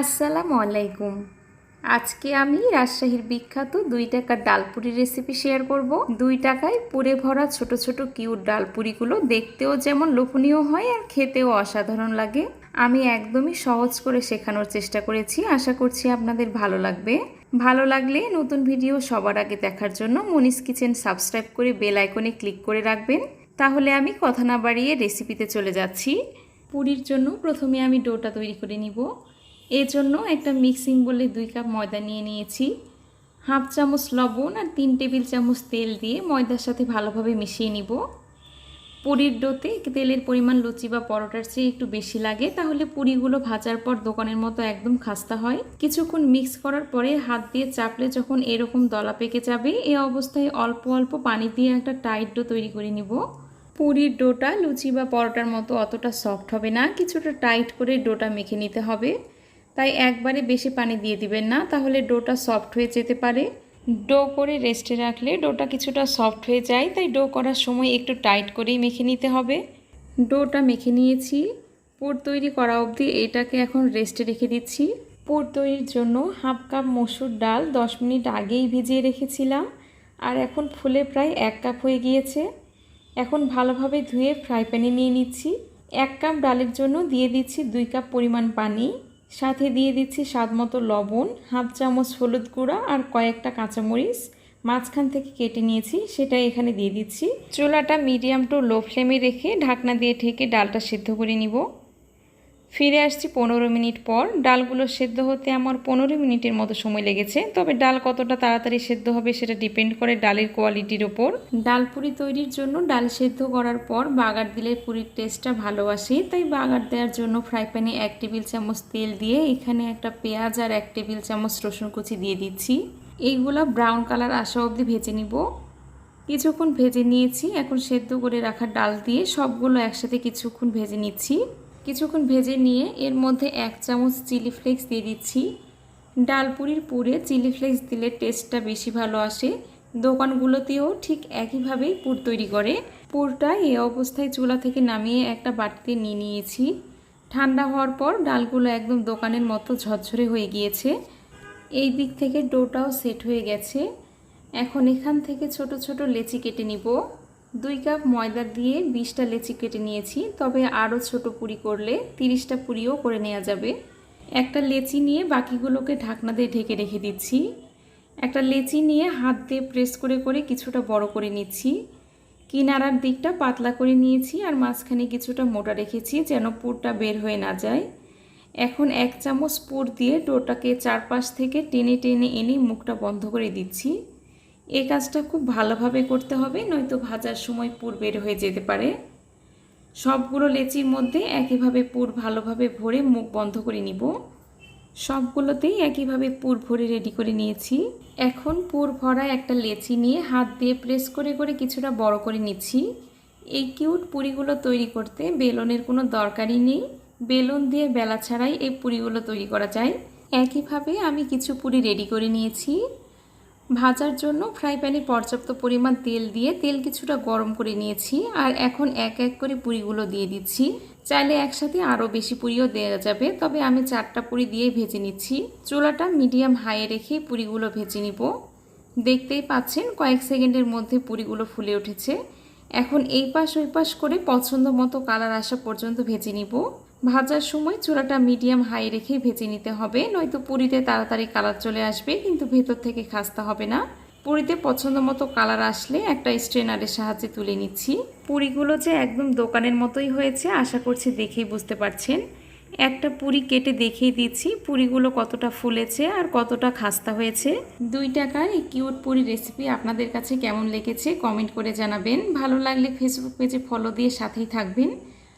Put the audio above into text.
আসসালামু আলাইকুম। আজকে আমি রাজশাহীর বিখ্যাত দুই টাকার ডালপুরি রেসিপি শেয়ার করব। দুই টাকায় পুরে ভরা ছোট ছোট কিউট ডালপুরিগুলো দেখতেও যেমন লোভনীয় হয় আর খেতেও অসাধারণ লাগে। আমি একদমই সহজ করে শেখানোর চেষ্টা করেছি, আশা করছি আপনাদের ভালো লাগবে। ভালো লাগলে নতুন ভিডিও সবার আগে দেখার জন্য মনিস কিচেন সাবস্ক্রাইব করে বেল আইকনে ক্লিক করে রাখবেন। তাহলে আমি কথা না বাড়িয়ে রেসিপিতে চলে যাচ্ছি। পুরির জন্য প্রথমে আমি ডোটা তৈরি করে নিব। জন্য একটা মিক্সিং বলে দুই কাপ ময়দা নিয়ে নিয়েছি। হাফ চামচ লবণ আর তিন টেবিল চামচ তেল দিয়ে ময়দার সাথে ভালোভাবে মিশিয়ে নিব। পুরির ডোতে তেলের পরিমাণ লুচি বা পরোটার চেয়ে একটু বেশি লাগে, তাহলে পুরিগুলো ভাজার পর দোকানের মতো একদম খাস্তা হয়। কিছুক্ষণ মিক্স করার পরে হাত দিয়ে চাপলে যখন এরকম দলা পেকে যাবে, এ অবস্থায় অল্প অল্প পানি দিয়ে একটা টাইট ডো তৈরি করে নিব। পুরির ডোটা লুচি বা পরোটার মতো অতটা সফট হবে না, কিছুটা টাইট করে ডোটা মেখে নিতে হবে। তাই একবারে বেশি পানি দিয়ে দিবেন না, তাহলে ডোটা সফট হয়ে যেতে পারে। ডো করে রেস্টে রাখলে ডোটা কিছুটা সফট হয়ে যায়, তাই ডো করার সময় একটু টাইট করেই মেখে নিতে হবে। ডোটা মেখে নিয়েছি। পুর তৈরি করা অবধি এটাকে এখন রেস্টে রেখে দিচ্ছি। পুর তৈরির জন্য হাফ কাপ মসুর ডাল দশ মিনিট আগেই ভিজিয়ে রেখেছিলাম, আর এখন ফুলে প্রায় এক কাপ হয়ে গিয়েছে। এখন ভালোভাবে ধুয়ে ফ্রাই প্যানে নিয়ে নিচ্ছি। এক কাপ ডালের জন্য দিয়ে দিচ্ছি দুই কাপ পরিমাণ পানি। সাথে দিয়ে দিচ্ছি স্বাদ মতো লবণ, হাফ চামচ হলুদ গুঁড়া আর কয়েকটা কাঁচামরিচ। মাঝখান থেকে কেটে নিয়েছি সেটা এখানে দিয়ে দিচ্ছি। চুলাটা মিডিয়াম টু লো ফ্লেমে রেখে ঢাকনা দিয়ে ঢেকে ডালটা সিদ্ধ করে নিব। ফিরে আসছি পনেরো মিনিট পর। ডালগুলো সেদ্ধ হতে আমার পনেরো মিনিটের মতো সময় লেগেছে। তবে ডাল কতটা তাড়াতাড়ি সেদ্ধ হবে সেটা ডিপেন্ড করে ডালের কোয়ালিটির ওপর। ডাল পুরি তৈরির জন্য ডাল সেদ্ধ করার পর বাগার দিলে পুরির টেস্টটা ভালো আসে। তাই বাগার দেওয়ার জন্য ফ্রাই প্যানে এক টেবিল চামচ তেল দিয়ে এখানে একটা পেঁয়াজ আর এক টেবিল চামচ রসুন কুচি দিয়ে দিচ্ছি। এইগুলো ব্রাউন কালার আসা অবধি ভেজে নিব। কিছুক্ষণ ভেজে নিয়েছি। এখন সেদ্ধ করে রাখা ডাল দিয়ে সবগুলো একসাথে কিছুক্ষণ ভেজে নিচ্ছি। কিছুক্ষণ ভেজে নিয়ে এর মধ্যে এক চামচ চিলি ফ্লেক্স দিয়ে দিচ্ছি। ডালপুরির পুরে চিলি ফ্লেক্স দিলে টেস্টটা বেশি ভালো আসে। দোকানগুলোতেও ঠিক একইভাবেই পুর তৈরি করে। পুরটা এই অবস্থায় চুলা থেকে নামিয়ে একটা বাটিতে নিয়ে নিয়েছি। ঠান্ডা হওয়ার পর ডালগুলো একদম দোকানের মতো ঝরঝরে হয়ে গিয়েছে। এই দিক থেকে ডোটাও সেট হয়ে গেছে। এখন এখান থেকে ছোট ছোট লেচি কেটে নিব। দুই কাপ ময়দা দিয়ে বিশটা লেচি কেটে নিয়েছি, তবে আরও ছোট পুরি করলে তিরিশটা পুরিও করে নেওয়া যাবে। একটা লেচি নিয়ে বাকিগুলোকে ঢাকনা দিয়ে ঢেকে রেখে দিচ্ছি। একটা লেচি নিয়ে হাত দিয়ে প্রেস করে করে কিছুটা বড় করে নিচ্ছি। কিনারার দিকটা পাতলা করে নিয়েছি আর মাঝখানে কিছুটা মোটা রেখেছি যেন পুরটা বের হয়ে না যায়। এখন এক চামচ পুর দিয়ে ডোটাকে চারপাশ থেকে টেনে টেনে এনে মুখটা বন্ধ করে দিচ্ছি। এই কাজটা খুব ভালোভাবে করতে হবে, নয়তো ভাজার সময় পুর বের হয়ে যেতে পারে। সবগুলো লেচির মধ্যে একইভাবে পুর ভালোভাবে ভরে মুখ বন্ধ করে নিব। সবগুলোতেই একইভাবে পুর ভরে রেডি করে নিয়েছি। এখন পুর ভরা একটা লেচি নিয়ে হাত দিয়ে প্রেস করে করে কিছুটা বড় করে নিচ্ছি। এই কিউট পুরিগুলো তৈরি করতে বেলনের কোনো দরকারই নেই। বেলন দিয়ে বেলা ছাড়াই এই পুরিগুলো তৈরি করা যায়। একইভাবে আমি কিছু পুরি রেডি করে নিয়েছি। ভাজার জন্য ফ্রাই প্যানে পর্যাপ্ত পরিমাণ তেল দিয়ে তেল কিছুটা গরম করে নিয়েছি আর এখন এক এক করে পুরিগুলো দিয়ে দিচ্ছি। চাইলে একসাথে আরও বেশি পুরিও দেওয়া যাবে, তবে আমি চারটা পুরি দিয়ে ভেজে নিচ্ছি। চুলাটা মিডিয়াম হাইয়ে রেখে পুরিগুলো ভেজে নিব। দেখতেই পাচ্ছেন কয়েক সেকেন্ডের মধ্যে পুরিগুলো ফুলে উঠেছে। এখন এই পাশ ওই পাশ করে পছন্দ মতো কালার আসা পর্যন্ত ভেজে নিব। ভাজার সময় চুলাটা মিডিয়াম হাই রেখে ভেজে নিতে হবে, নয়তো পুরিতে তাড়াতাড়ি কালার চলে আসবে, কিন্তু ভেতর থেকে খাস্তা হবে না। পুরিতে পছন্দ মতো কালার আসলে একটা স্ট্রেনারের সাহায্যে তুলে নিচ্ছি। পুরিগুলো যে একদম দোকানের মতোই হয়েছে, আশা করছি দেখেই বুঝতে পারছেন। একটা পুরি কেটে দেখিয়ে দিচ্ছি, পুরিগুলো কতটা ফুলেছে আর কতটা খাস্তা হয়েছে। দুই টাকার এই কিউট পুরি রেসিপি আপনাদের কাছে কেমন লেগেছে, কমেন্ট করে জানাবেন। ভালো লাগলে ফেসবুক পেজে ফলো দিয়ে সাথেই থাকবেন।